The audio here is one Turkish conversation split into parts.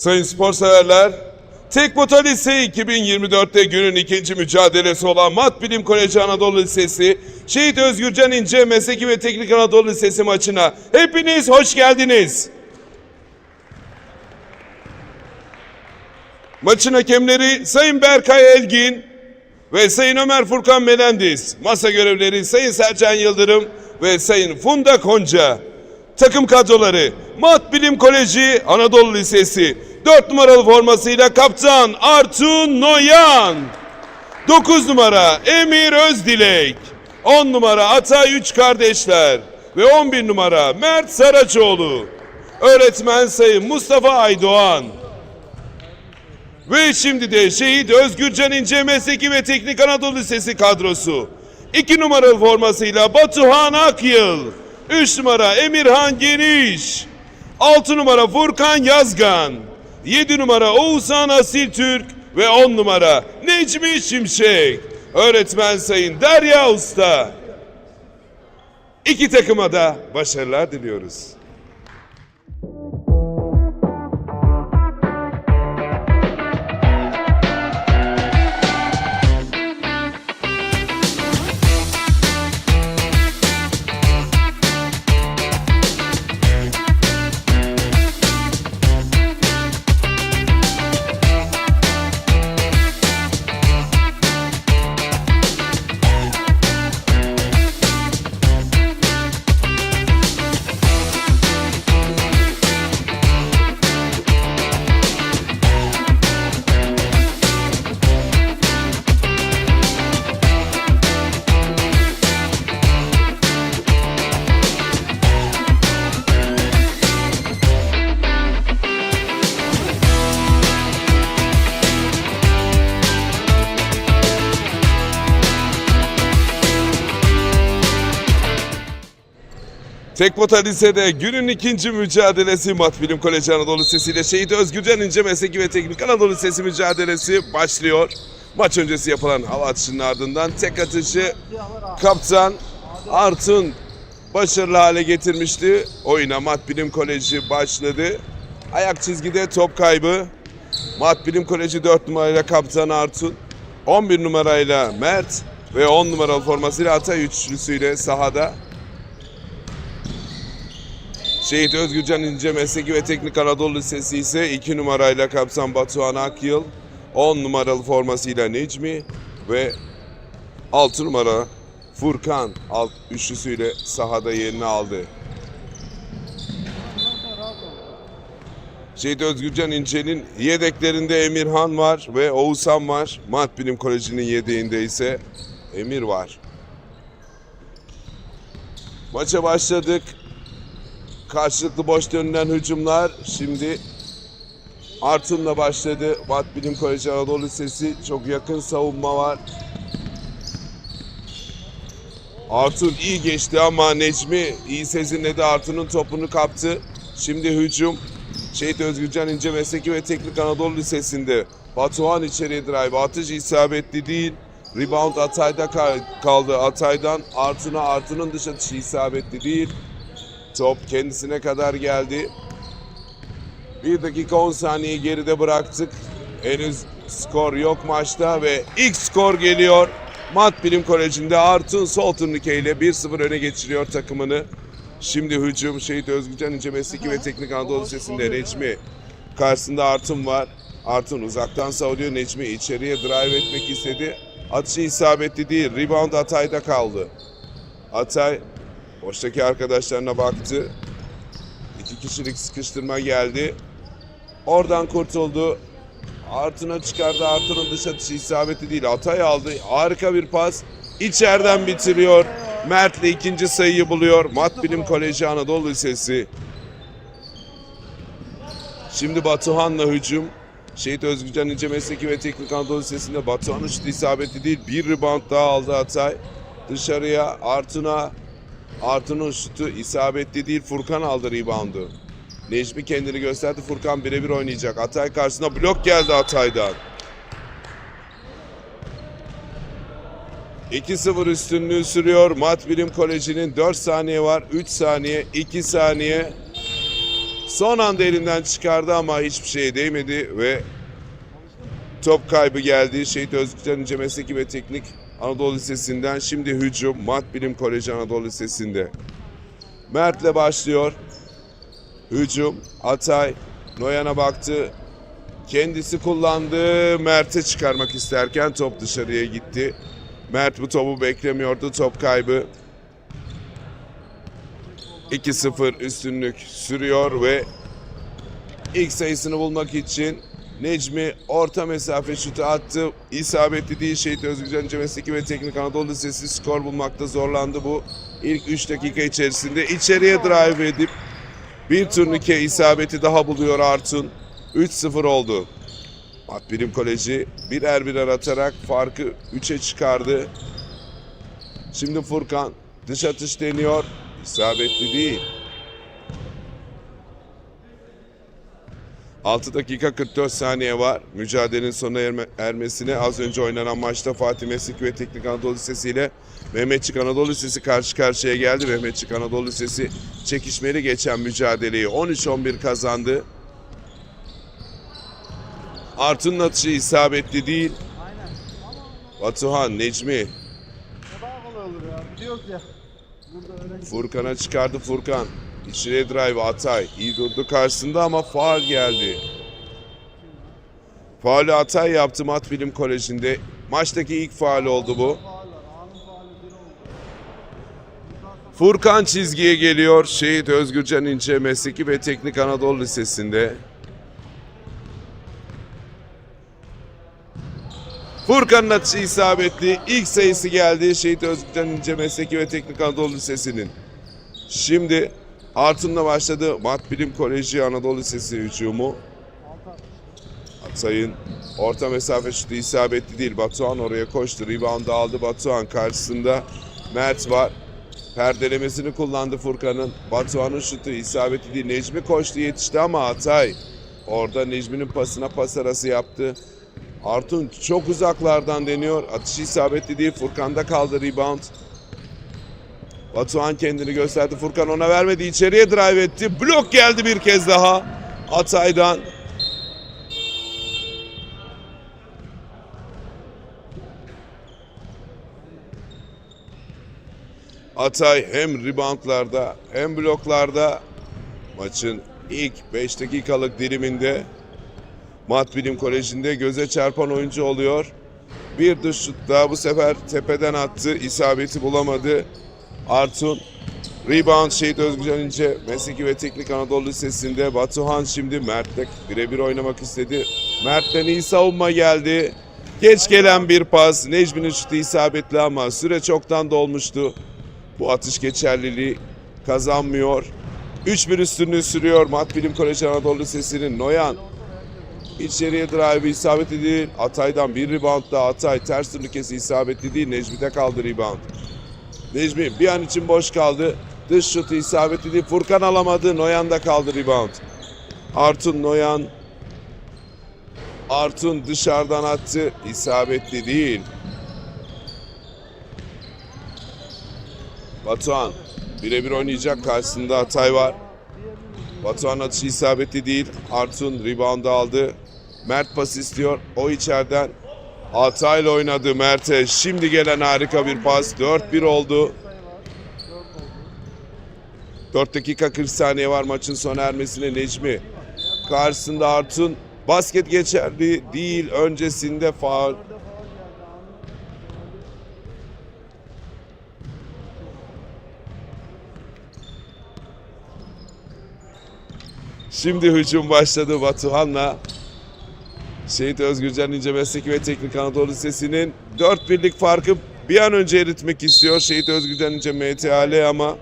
Sayın spor severler, Tekbota Lise 2024'te günün ikinci mücadelesi olan Mat Bilim Koleji Anadolu Lisesi, Şehit Özgürcan İnce Mesleki ve Teknik Anadolu Lisesi maçına hepiniz hoş geldiniz. Maçın hakemleri Sayın Berkay Elgin ve Sayın Ömer Furkan Melendiz. Masa görevleri Sayın Sercan Yıldırım ve Sayın Funda Konca. Takım kadroları Mat Bilim Koleji Anadolu Lisesi 4 numaralı formasıyla kaptan Artun Noyan. 9 numara Emir Özdilek. 10 numara Atay Üç Kardeşler. Ve 11 numara Mert Saraçoğlu. Öğretmen Sayın Mustafa Aydoğan. Ve şimdi de Şehit Özgürcan İnce Mesleki ve Teknik Anadolu Lisesi kadrosu. 2 numaralı formasıyla Batuhan Akyıl. 3 numara Emirhan Geniş. 6 numara Furkan Yazgan. 7 numara Oğuzhan Asil Türk. Ve 10 numara Necmi Şimşek. Öğretmen Sayın Derya Usta. İki takıma da başarılar diliyoruz. Tekbota Lise'de günün ikinci mücadelesi Mat Bilim Koleji Anadolu Lisesi ile Şehit Özgürcan İnce Mesleki ve Teknik Anadolu Lisesi mücadelesi başlıyor. Maç öncesi yapılan hava atışının ardından tek atışı kaptan Artun başarılı hale getirmişti. Oyuna Mat Bilim Koleji başladı. Ayak çizgide top kaybı. Mat Bilim Koleji 4 numarayla kaptan Artun. 11 numarayla Mert ve 10 numaralı formasıyla Atay üçlüsüyle sahada. Şehit Özgürcan İnce Mesleki ve Teknik Anadolu Lisesi ise 2 numarayla kaptan Batuhan Akyıl, 10 numaralı formasıyla Necmi ve 6 numara Furkan alt üçlüsüyle sahada yerini aldı. Şehit Özgürcan İnce'nin yedeklerinde Emirhan var ve Oğuzhan var. Mat Bilim Koleji'nin yedeğinde ise Emir var. Maça başladık. Karşılıklı boş dönülen hücumlar şimdi Artun'la başladı. Mat Bilim Koleji Anadolu Lisesi çok yakın savunma var. Artun iyi geçti ama Necmi iyi sezinledi. Artun'un topunu kaptı. Şimdi hücum. Şehit Özgürcan İnce Mesleki ve Teknik Anadolu Lisesi'nde. Batuhan içeriye drive. Atış isabetli değil. Rebound Atay'da kal- kaldı. Atay'dan Artun'a Artun'un dış atışı isabetli değil. Top kendisine kadar geldi. 1 dakika 10 saniye geride bıraktık. Henüz skor yok maçta ve ilk skor geliyor. Mat Bilim Koleji'nde Artun sol turnike ile 1-0 öne geçiriyor takımını. Şimdi hücum Şehit Özgürcan İnce Mesleki ve Teknik Anadolu Lisesi'nde Necmi. Karşısında Artun var. Artun uzaktan savuruyor. Necmi içeriye drive etmek istedi. Atışı isabetli değil. Rebound Atay'da kaldı. Atay Boştaki arkadaşlarına baktı. İki kişilik sıkıştırma geldi. Oradan kurtuldu. Artun'a çıkardı. Artun'un dış atışı isabeti değil. Atay aldı. Harika bir pas. İçeriden bitiriyor. Mert'le ikinci sayıyı buluyor. Mat Bilim Koleji Anadolu Lisesi. Şimdi Batuhan'la hücum. Şehit Özgürcan İnce Mesleki ve Teknik Anadolu Lisesi'nde Batuhan şutu isabeti değil. Bir rebound daha aldı Atay. Dışarıya Artun'a Artun'un şutu isabetli değil. Furkan aldı reboundu. Necmi kendini gösterdi. Furkan birebir oynayacak. Atay karşısına blok geldi Atay'dan. 2-0 üstünlüğü sürüyor. Mat Bilim Koleji'nin 4 saniye var. 3 saniye, 2 saniye. Son anda elinden çıkardı ama hiçbir şeye değmedi ve top kaybı geldi. Şehit Özgürcan İnce Mesleki ve Teknik Anadolu Lisesi'nden şimdi hücum Mat Bilim Koleji Anadolu Lisesi'nde. Mert'le başlıyor. Hücum Atay Noyan'a baktı. Kendisi kullandı. Mert'e çıkarmak isterken top dışarıya gitti. Mert bu topu beklemiyordu. Top kaybı. 2-0 üstünlük sürüyor ve ilk sayısını bulmak için Necmi orta mesafe şutu attı. İsabetli değil Şehit Özgürcan İnce Mesleki ve Teknik Anadolu Lisesi skor bulmakta zorlandı bu. ilk 3 dakika içerisinde içeriye drive edip bir turnike isabeti daha buluyor Artun. 3-0 oldu. At Bilim Koleji birer birer atarak farkı 3'e çıkardı. Şimdi Furkan dış atış deniyor. İsabetli değil. 6 dakika 44 saniye var. Mücadelenin sona erme- ermesine az önce oynanan maçta Fatih Meslek ve Teknik Anadolu Lisesi ile Mehmetçik Anadolu Lisesi karşı karşıya geldi. Mehmetçik Anadolu Lisesi çekişmeli geçen mücadeleyi 13-11 kazandı. Artun'un atışı isabetli değil. Batuhan, Necmi, Furkan'a çıkardı Furkan. İçeriye drive Atay. İyi durdu karşısında ama faal geldi. Faulü Atay yaptı Mat Bilim Koleji'nde. Maçtaki ilk faal oldu bu. Furkan çizgiye geliyor. Şehit Özgürcan İnce Mesleki ve Teknik Anadolu Lisesi'nde. Furkan'ın atışı isabetli. İlk sayısı geldi Şehit Özgürcan İnce Mesleki ve Teknik Anadolu Lisesi'nin. Şimdi Artun'la başladı Mat Bilim Koleji Anadolu Lisesi hücumu. Atay'ın orta mesafe şutu isabetli değil. Batuhan oraya koştu. Rebound aldı Batuhan karşısında. Mert var. Perdelemesini kullandı Furkan'ın. Batuhan'ın şutu isabetli değil. Necmi koştu yetişti ama Atay orada Necmi'nin pasına pas arası yaptı. Artun çok uzaklardan deniyor. Atışı isabetli değil. Furkan'da kaldı rebound. Batuhan kendini gösterdi. Furkan ona vermedi. İçeriye drive etti. Blok geldi bir kez daha. Atay'dan. Atay hem reboundlarda hem bloklarda maçın ilk 5 dakikalık diliminde Mat Bilim Koleji'nde göze çarpan oyuncu oluyor. Bir dış şut daha bu sefer tepeden attı. isabeti bulamadı. Artun Rebound Şehit Özgürcan İnce Mesleki ve Teknik Anadolu Lisesi'nde Batuhan şimdi Mert'le birebir oynamak istedi. Mert'ten iyi savunma geldi. Geç gelen bir pas. Necmi'nin şutu isabetli ama süre çoktan dolmuştu. Bu atış geçerliliği kazanmıyor. 3-1 üstünlüğü sürüyor Mat Bilim Koleji Anadolu Lisesi'nin Noyan. İçeriye drive isabetli değil. Atay'dan bir rebound daha Atay. Ters turnikesi isabetli değil. Necmi'de kaldı rebound. Necmi bir an için boş kaldı. Dış şutu isabetli değil. Furkan alamadı. Noyan'da kaldı rebound. Artun Noyan. Artun dışarıdan attı. İsabetli değil. Batuhan birebir oynayacak. Karşısında Atay var. Batuhan atışı isabetli değil. Artun rebound aldı. Mert pas istiyor. O içeriden Atay'la oynadı Mert'e. Şimdi gelen harika bir pas. 4-1 oldu. 4 dakika 40 saniye var maçın sona ermesine Necmi. Karşısında Artun. Basket geçerli değil. Öncesinde faul. Şimdi hücum başladı Batuhan'la. Şehit Özgürcan İnce Mesleki ve Teknik Anadolu Lisesi'nin 4 birlik farkı bir an önce eritmek istiyor Şehit Özgürcan İnce MTAL ama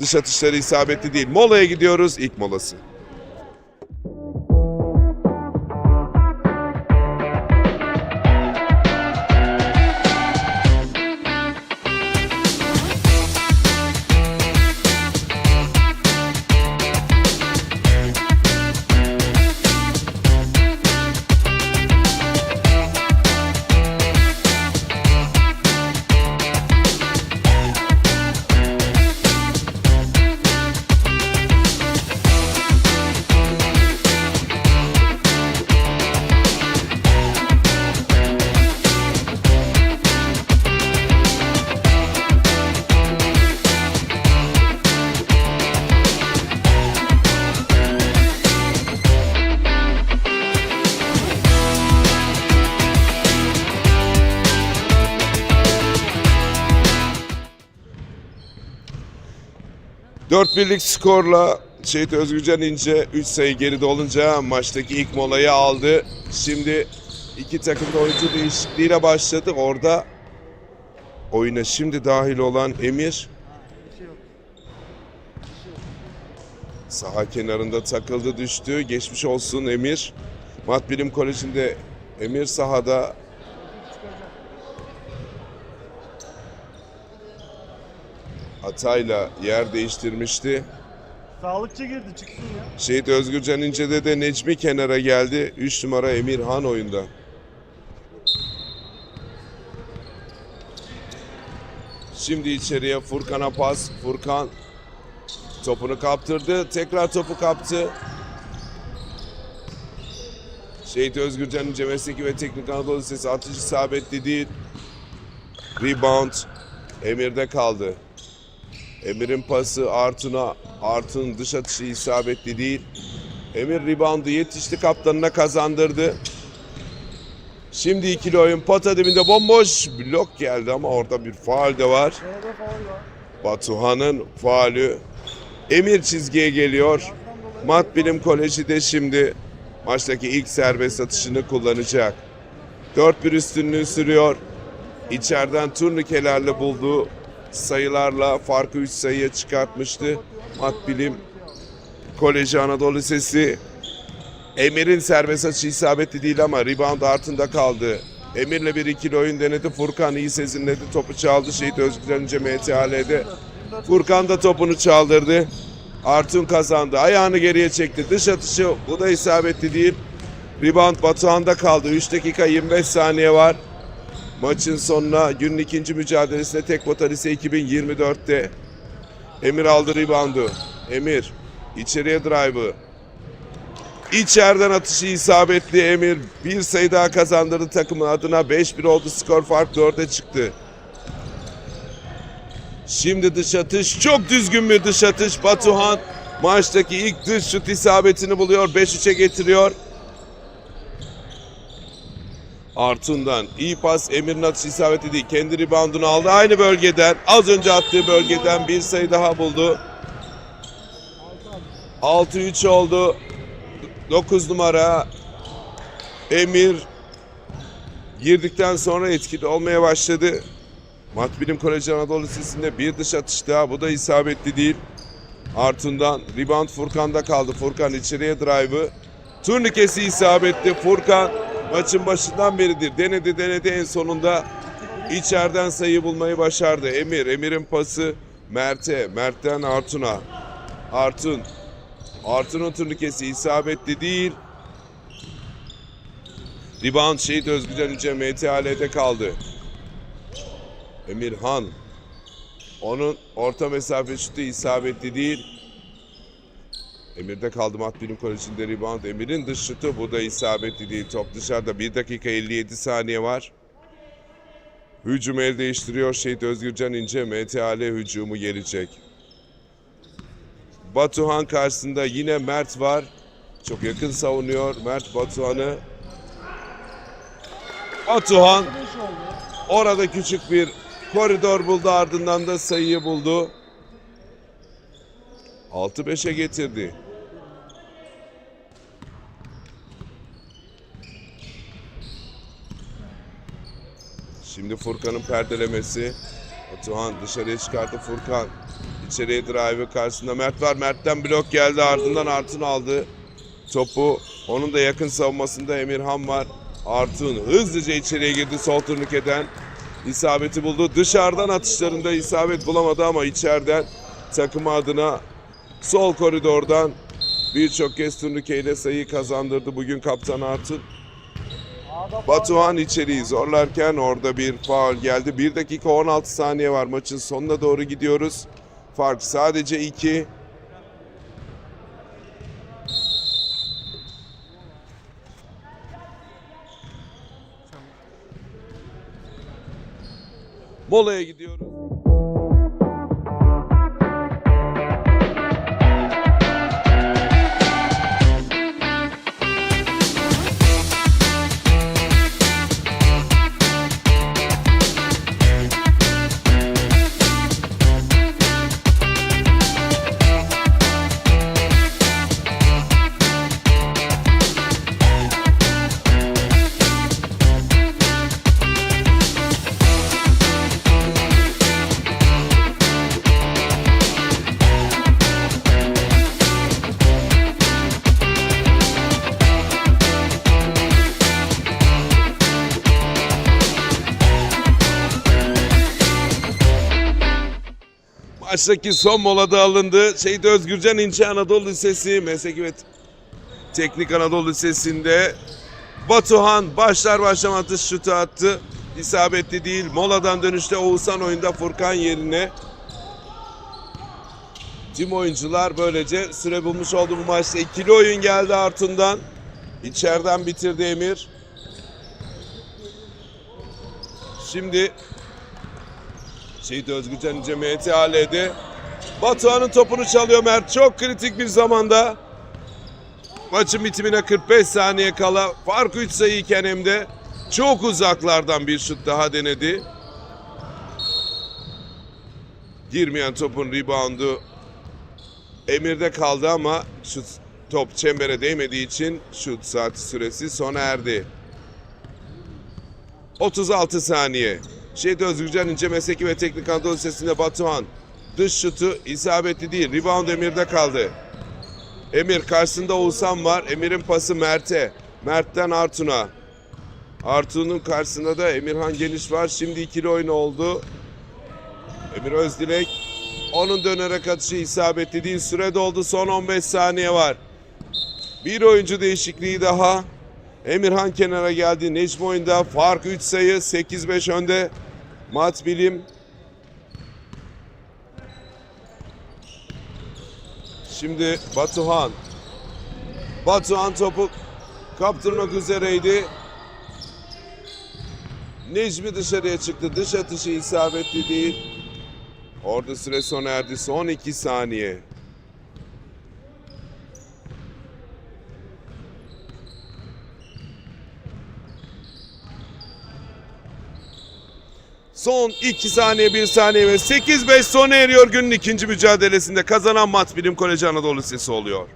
dış atışları isabetli değil. Molaya gidiyoruz. İlk molası. 4 birlik skorla Şehit Özgürcan İnce 3 sayı geride olunca maçtaki ilk molayı aldı. Şimdi iki takımda oyuncu değişikliğiyle başladı. Orada oyuna şimdi dahil olan Emir saha kenarında takıldı düştü. Geçmiş olsun Emir. Mat Bilim Koleji'nde Emir sahada hatayla yer değiştirmişti. Sağlıkçı girdi çıksın ya. Şehit Özgürcan İnce'de de Necmi kenara geldi. 3 numara Emirhan oyunda. Şimdi içeriye Furkan'a pas. Furkan topunu kaptırdı. Tekrar topu kaptı. Şehit Özgürcan İnce Mesleki ve Teknik Anadolu Lisesi atış isabetli değil. Rebound Emir'de kaldı. Emir'in pası Artun'a. Artun dış atışı isabetli değil. Emir reboundu yetişti kaptanına kazandırdı. Şimdi ikili oyun pota dibinde bomboş blok geldi ama orada bir faal de var. Batuhan'ın faulü. Emir çizgiye geliyor. Mat Bilim Koleji de şimdi maçtaki ilk serbest atışını kullanacak. 4-1 üstünlüğü sürüyor. İçeriden turnikelerle bulduğu sayılarla farkı 3 sayıya çıkartmıştı. Mat Bilim Koleji Anadolu Lisesi Emir'in serbest atışı isabetli değil ama rebound altında kaldı. Emir'le bir ikili oyun denedi. Furkan iyi sezinledi. Topu çaldı. Şehit Özgür önce MTHL'de. Furkan da topunu çaldırdı. Artun kazandı. Ayağını geriye çekti. Dış atışı bu da isabetli değil. Rebound Batuhan'da kaldı. 3 dakika 25 saniye var. Maçın sonuna günün ikinci mücadelesine tek lise 2024'te. Emir aldı reboundu. Emir içeriye drive'ı. İçeriden atışı isabetli Emir. Bir sayı daha kazandırdı takımın adına. 5-1 oldu skor fark 4'e çıktı. Şimdi dış atış. Çok düzgün bir dış atış. Batuhan maçtaki ilk dış şut isabetini buluyor. 5-3'e getiriyor. Artun'dan iyi pas Emir'in atış isabeti değil. Kendi reboundunu aldı. Aynı bölgeden az önce attığı bölgeden bir sayı daha buldu. 6-3 oldu. 9 numara Emir girdikten sonra etkili olmaya başladı. Mat Bilim Koleji Anadolu Lisesi'nde bir dış atış daha. Bu da isabetli değil. Artun'dan rebound Furkan'da kaldı. Furkan içeriye drive'ı. Turnikesi isabetli. Furkan maçın başından beridir. Denedi denedi en sonunda içeriden sayı bulmayı başardı. Emir, Emir'in pası Mert'e. Mert'ten Artun'a. Artun. Artun'un turnikesi isabetli değil. Rebound Şehit Özgürcan Yüce MTHL'de kaldı. Emirhan. Onun orta mesafe şutu isabetli değil. Emir'de kaldı Mat Bilim Koleji'nde rebound. Emir'in dış şutu bu da isabetli değil. Top dışarıda 1 dakika 57 saniye var. Hücum el değiştiriyor Şehit Özgürcan İnce. MTHL hücumu gelecek. Batuhan karşısında yine Mert var. Çok yakın savunuyor Mert Batuhan'ı. Batuhan 5 oldu. Orada küçük bir koridor buldu ardından da sayıyı buldu. 6-5'e getirdi. Şimdi Furkan'ın perdelemesi. Batuhan dışarıya çıkarttı Furkan. İçeriye drive'ı karşısında Mert var. Mert'ten blok geldi ardından Artun aldı. Topu onun da yakın savunmasında Emirhan var. Artun hızlıca içeriye girdi sol turnikeden. isabeti buldu. Dışarıdan atışlarında isabet bulamadı ama içeriden takımı adına sol koridordan birçok kez turnikeyle sayı kazandırdı bugün kaptan Artun. Batuhan içeriği zorlarken orada bir faul geldi. 1 dakika 16 saniye var maçın sonuna doğru gidiyoruz. Fark sadece 2. Molaya gidiyoruz. Maçtaki son molada alındı. Şehit Özgürcan İnce Anadolu Lisesi, Mesleki ve Teknik Anadolu Lisesi'nde Batuhan başlar başlamaz şutu attı. İsabetli değil. Moladan dönüşte Oğuzhan oyunda Furkan yerine. Tüm oyuncular böylece süre bulmuş oldu bu maçta. İkili oyun geldi Artun'dan. İçeriden bitirdi Emir. Şimdi Şehit Özgürcan İnce MTAL'de Batuhan'ın topunu çalıyor Mert. Çok kritik bir zamanda. Maçın bitimine 45 saniye kala fark 3 sayı iken hem de çok uzaklardan bir şut daha denedi. Girmeyen topun reboundu Emir'de kaldı ama şut top çembere değmediği için şut saati süresi sona erdi. 36 saniye. Şehit Özgürcan İnce Mesleki ve Teknik Anadolu Lisesi'nde Batuhan. Dış şutu isabetli değil. Rebound Emir'de kaldı. Emir karşısında Oğuzhan var. Emir'in pası Mert'e. Mert'ten Artun'a. Artun'un karşısında da Emirhan Geniş var. Şimdi ikili oyun oldu. Emir Özdilek. Onun dönerek atışı isabetli değil. Süre doldu. Son 15 saniye var. Bir oyuncu değişikliği daha. Emirhan kenara geldi. Necmi oyunda fark 3 sayı. 8-5 önde. Mat Bilim. Şimdi Batuhan. Batuhan topu kaptırmak üzereydi. Necmi dışarıya çıktı. Dış atışı isabetli değil. Orada süre sona erdi. Son 2 saniye. Son 2 saniye 1 saniye ve 8-5 sona eriyor günün ikinci mücadelesinde kazanan Mat Bilim Koleji Anadolu Lisesi oluyor.